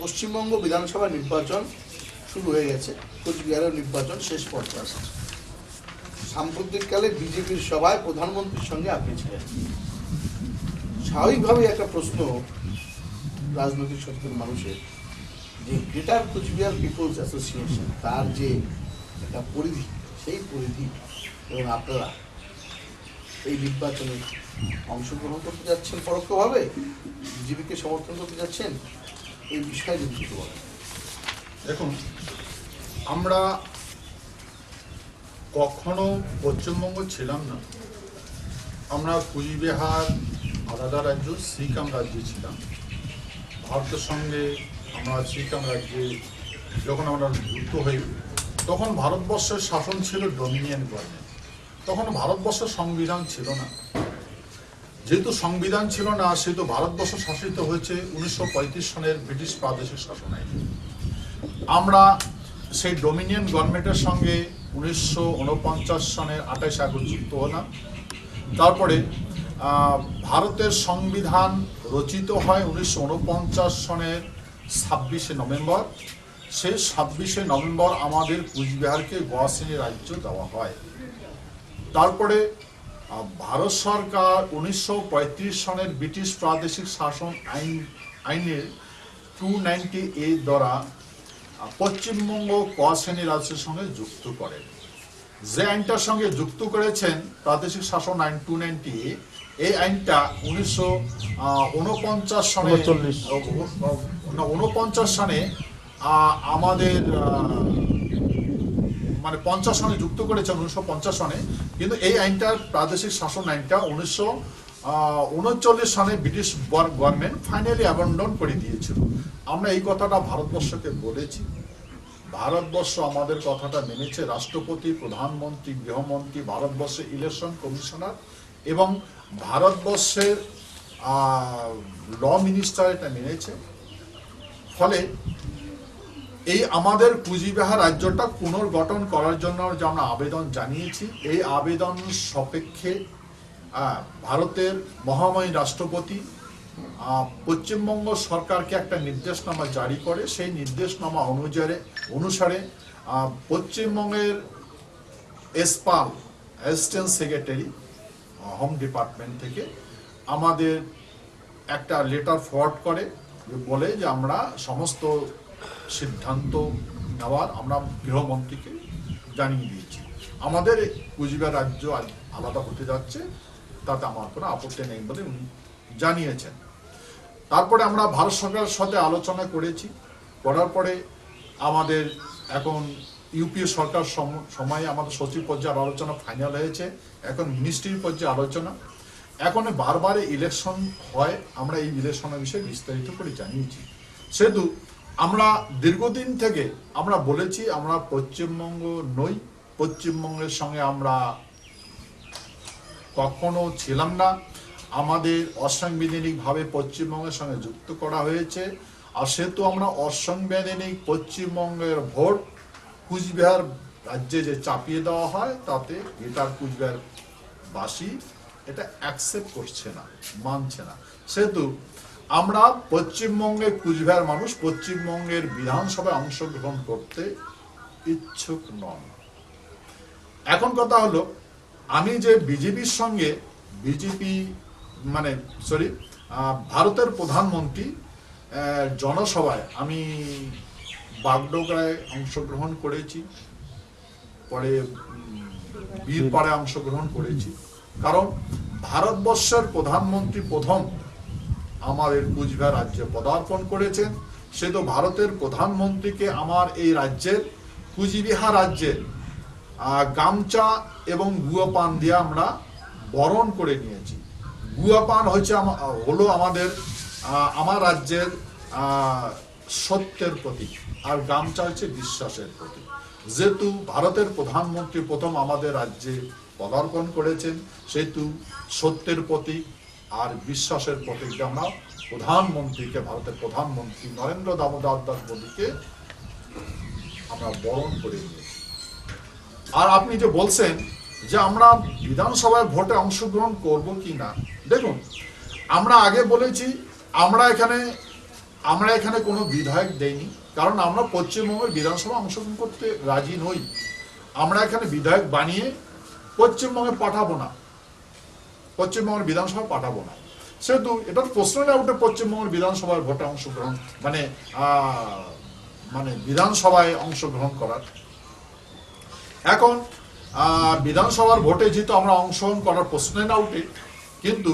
পশ্চিমবঙ্গ বিধানসভা নির্বাচন শুরু হয়ে গেছে। কোচবিহারের নির্বাচন শেষ পর্যায়ে আসছে। সাম্প্রতিককালে বিজেপির সভায় প্রধানমন্ত্রীর সঙ্গে আপনি ছিলেন। স্বাভাবিকভাবেই একটা প্রশ্ন রাজনৈতিক সচেতন মানুষের, যে গ্রেটার কোচবিহার পিপলস অ্যাসোসিয়েশন, তার যে একটা পরিধি, সেই পরিধি এবং আপনারা এই নির্বাচনে অংশগ্রহণ করতে যাচ্ছেন পরোক্ষভাবে? বিজেপিকে সমর্থন করতে যাচ্ছেন? এই বিষয়ে যদি কিছু বলেন। দেখুন, আমরা কখনো পশ্চিমবঙ্গ ছিলাম না। আমরা কুচবিহার আলাদা রাজ্য, সিকিম রাজ্যে ছিলাম। ভারতের সঙ্গে আমরা সিকিম রাজ্যে যখন আমরা যুক্ত হই, তখন ভারতবর্ষের শাসন ছিল ডোমিনিয়ন গভর্নমেন্ট তখন ভারতবর্ষের সংবিধান ছিল না। যেহেতু সংবিধান ছিল না, সেহেতু ভারতবর্ষ শাসিত হয়েছে উনিশশো পঁয়ত্রিশ সনের ব্রিটিশ প্রাদেশিক শাসন। আমরা সেই ডোমিনিয়ন গভর্নমেন্টের সঙ্গে উনিশশো উনপঞ্চাশ সনের আঠাশ আগস্ট যুক্ত হলাম। তারপরে ভারতের সংবিধান রচিত হয় উনিশশো উনপঞ্চাশ সনের ছাব্বিশে নভেম্বর। সেই ছাব্বিশে নভেম্বর আমাদের কুচবিহারকে গোয়াশ্রেণী রাজ্য দেওয়া হয়। তারপরে ভারত সরকার উনিশশো সনের ব্রিটিশ প্রাদেশিক শাসন আইন আইনের টু নাইনটি এ দ্বারা পশ্চিমবঙ্গ ক শ্রেণি রাজ্যের সঙ্গে যুক্ত করে যে আইনটার সঙ্গে যুক্ত করেছেন প্রাদেশিক শাসন আইন টু নাইনটি এ এই আইনটা উনিশশো উনপঞ্চাশ সনে। উনপঞ্চাশ সনে আমাদের মানে পঞ্চাশ সনে যুক্ত করেছেন উনিশশো পঞ্চাশ সনে, কিন্তু এই আইনটার প্রাদেশিক শাসন আইনটা উনিশশো উনচল্লিশ সনে ব্রিটিশ গভর্নমেন্ট ফাইনালি অ্যাবান্ডন করে দিয়েছিল। আমরা এই কথাটা ভারতবর্ষকে বলেছি। ভারতবর্ষ আমাদের কথাটা মেনেছে রাষ্ট্রপতি, প্রধানমন্ত্রী, গৃহমন্ত্রী, ভারতবর্ষের ইলেকশন কমিশনার এবং ভারতবর্ষের ল মিনিস্টার এটা মেনেছে। ফলে এই আমাদের কুচবিহার রাজ্যটা পুনর্গঠন করার জন্য যে আমরা আবেদন জানিয়েছি, এই আবেদন সপেক্ষে ভারতের মহাময়ী রাষ্ট্রপতি পশ্চিমবঙ্গ সরকারকে একটা নির্দেশনামা জারি করে। সেই নির্দেশনামা অনুযায়ী, অনুসারে পশ্চিমবঙ্গের এসপাল, অ্যাসিস্ট্যান্ট সেক্রেটারি, হোম ডিপার্টমেন্ট থেকে আমাদের একটা লেটার ফরওয়ার্ড করে বলে যে আমরা সমস্ত সিদ্ধান্ত নেওয়ার আমরা গৃহমন্ত্রীকে জানিয়ে দিয়েছি। আমাদের কুচবিহার রাজ্য আলাদা হতে যাচ্ছে, তাতে আমার কোনো আপত্তি নেই বলে উনি জানিয়েছেন। তারপরে আমরা ভারত সরকারের সাথে আলোচনা করেছি, করার পরে আমাদের এখন ইউপিএ সরকার সম- সময়ে আমাদের সচিব পর্যায়ে আলোচনা ফাইনাল হয়েছে, এখন মিনিস্ট্রির পর্যায়ে আলোচনা। এখন বারবার ইলেকশন হয়, আমরা এই ইলেকশনের বিষয়ে বিস্তারিত করে জানিয়েছি। সেহেতু আমরা দীর্ঘদিন থেকে আমরা বলেছি, আমরা পশ্চিমবঙ্গ নই। পশ্চিমবঙ্গের সঙ্গে আমরা কখনো ছিলাম না। আমাদের অসাংবিধানিকভাবে পশ্চিমবঙ্গের সঙ্গে যুক্ত করা হয়েছে। আর সেহেতু আমরা অসাংবিধানিক পশ্চিমবঙ্গের ভোট কুচবিহার রাজ্যে যে চাপিয়ে দেওয়া হয়, তাতে গ্রেটার কুচবিহার বাসী এটা অ্যাকসেপ্ট করছে না, মানছে না। সেহেতু আমরা পশ্চিমবঙ্গে কুচবিহার মানুষ, পশ্চিমবঙ্গের বিধানসভায় অংশগ্রহণ করতে ইচ্ছুক নন। এখন কথা হলো, আমি যে বিজেপির সঙ্গে, বিজেপি মানে সরি ভারতের প্রধানমন্ত্রী জনসভায় আমি বাগডোগরায় অংশগ্রহণ করেছি, পরে বীরপাড়ায় অংশগ্রহণ করেছি। কারণ ভারতবর্ষের প্রধানমন্ত্রী প্রথম আমাদের কুচবিহার রাজ্যে পদার্পণ করেছেন। সে তো ভারতের প্রধানমন্ত্রীকে আমার এই রাজ্যের, কুচবিহার রাজ্যের গামছা এবং গুয়াপান দিয়ে আমরা বরণ করে নিয়েছি। গুয়াপান হচ্ছে হলো আমাদের আমার রাজ্যের সত্যের প্রতীক আর গামছা হচ্ছে বিশ্বাসের প্রতীক। যেহেতু ভারতের প্রধানমন্ত্রী প্রথম আমাদের রাজ্যে পদার্পণ করেছেন, সেহেতু সত্যের প্রতীক আর বিশ্বাসের প্রতীক আমরা প্রধানমন্ত্রীকে, ভারতের প্রধানমন্ত্রী নরেন্দ্র দামোদর দাস মোদীকে আমরা বরণ করে নিয়েছি। আর আপনি যে বলছেন যে আমরা বিধানসভায় ভোটে অংশগ্রহণ করব কি না, দেখুন, আমরা আগে বলেছি আমরা এখানে আমরা এখানে কোনো বিধায়ক দেইনি, কারণ আমরা পশ্চিমবঙ্গের বিধানসভা অংশগ্রহণ করতে রাজি নই। আমরা এখানে বিধায়ক বানিয়ে পশ্চিমবঙ্গে পাঠাবো না। পশ্চিমবঙ্গের বিধানসভা পাঠাবো না। সেহেতু এটার প্রশ্ন না উঠে পশ্চিমবঙ্গের বিধানসভার ভোটে অংশগ্রহণ মানে মানে বিধানসভায় অংশগ্রহণ করার। এখন বিধানসভার ভোটে যেহেতু আমরা অংশগ্রহণ করার প্রশ্নে না উঠে, কিন্তু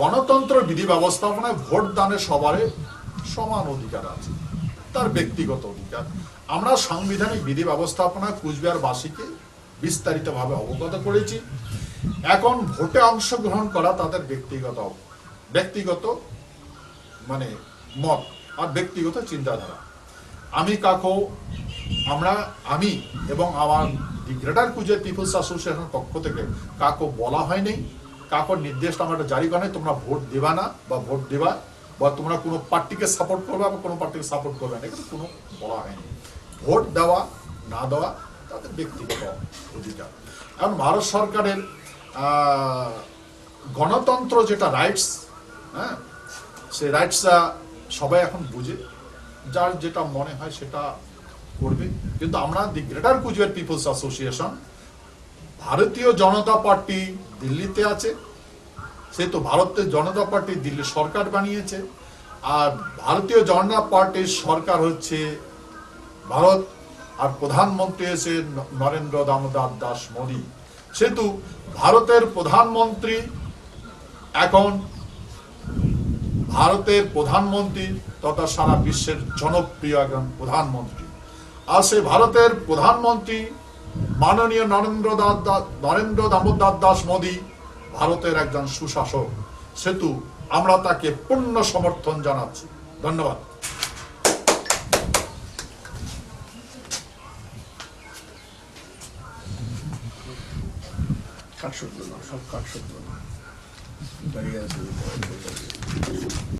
গণতন্ত্র বিধি ব্যবস্থাপনায় ভোট দানের সবারই সমান অধিকার আছে, তার ব্যক্তিগত অধিকার। আমরা সাংবিধানিক বিধি ব্যবস্থাপনা কুচবিহারবাসীকে বিস্তারিতভাবে অবগত করেছি। এখন ভোটে অংশগ্রহণ করা তাদের ব্যক্তিগত ব্যক্তিগত মানে মত আর ব্যক্তিগত চিন্তাধারা। আমি কাকো, আমরা, আমি এবং আমার দি গ্রেটার কুজের পিপলস অ্যাসোসিয়েশনের পক্ষ থেকে কাকো বলা হয়নি কাকোর নির্দেশ আমরা জারি করা তোমরা ভোট দেবা না বা ভোট দেবা বা তোমরা কোনো পার্টিকে সাপোর্ট করবে বা কোনো পার্টিকে সাপোর্ট করবে না এখানে কোনো বলা হয়নি ভোট দেওয়া, না দেওয়া, তাদের ব্যক্তিগত অধিকার। এখন ভারত সরকারের গণতন্ত্র যেটা রাইটস হ্যাঁ সেই রাইটসটা সবাই এখন বুঝে, যার যেটা মনে হয় সেটা করবে। কিন্তু আমরা the greater Coochbehar people's association Bharatiya Janata Party দিল্লিতে আছে সেহেতু ভারতের জনতা পার্টি দিল্লি সরকার বানিয়েছে, আর ভারতীয় জনতা পার্টির সরকার হচ্ছে ভারত, আর প্রধানমন্ত্রী হচ্ছে ন- নরেন্দ্র দামোদর দাস মোদী। সেহেতু ভারতের প্রধানমন্ত্রী এখন ভারতের প্রধানমন্ত্রী তথা সারা বিশ্বের জনপ্রিয় একজন প্রধানমন্ত্রী। আর সেই ভারতের প্রধানমন্ত্রী মাননীয় নরেন্দ্র নরেন্দ্র দামোদর দাস মোদী ভারতের একজন সুশাসক সেতু। আমরা তাকে পূর্ণ সমর্থন জানাচ্ছি। ধন্যবাদ। কাটশট সব না। দাঁড়িয়ে আছে।